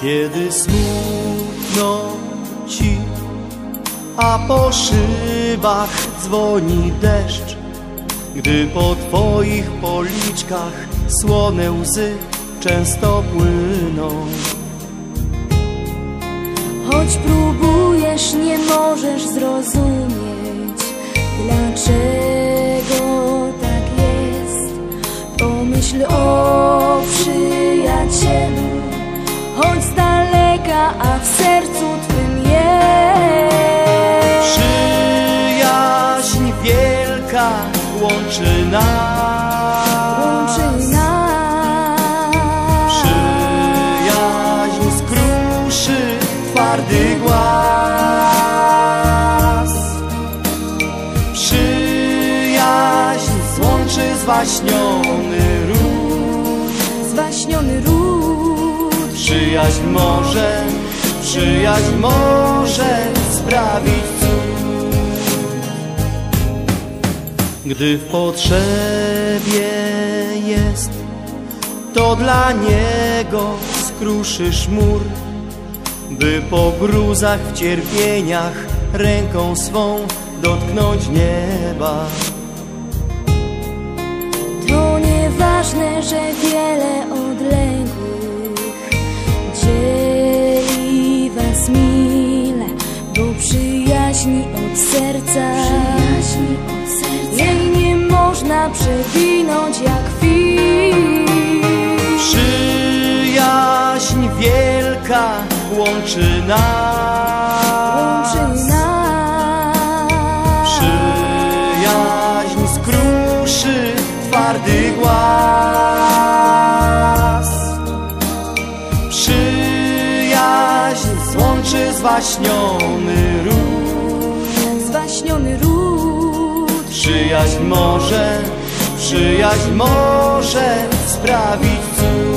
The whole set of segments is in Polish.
Kiedy smutno ci, a po szybach dzwoni deszcz, gdy po twoich policzkach słone łzy często płyną. Choć próbujesz, nie możesz zrozumieć, dlaczego tak jest. Pomyśl o przyjacielu, choć z daleka, a w sercu twym jest. Przyjaźń wielka łączy nas. Złączy zwaśniony ród. Zwaśniony ród. Przyjaźń może, przyjaźń może sprawić cud. Gdy w potrzebie jest, to dla niego skruszysz mur, by po gruzach w cierpieniach ręką swą dotknąć nieba. To nieważne, że wiele odległych dzieli was mile, bo przyjaźni od serca, jej nie można przewinąć jak fil. Przyjaźń wielka łączy nas. Łączy nas. Przyjaźń skruszy twardy głaz. Przyjaźń złączy zwaśniony ród. Zwaśniony ród. Przyjaźń może, przyjaźń może sprawić cud.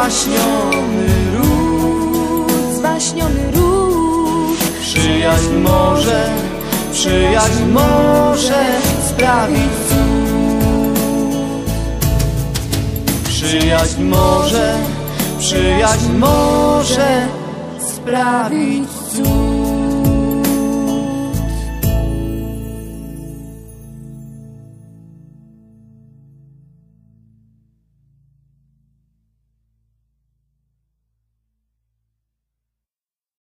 Zwaśniony ród. Zwaśniony ród. Przyjaźń może, przyjaźń może sprawić cud. Przyjaźń może, przyjaźń może sprawić cud.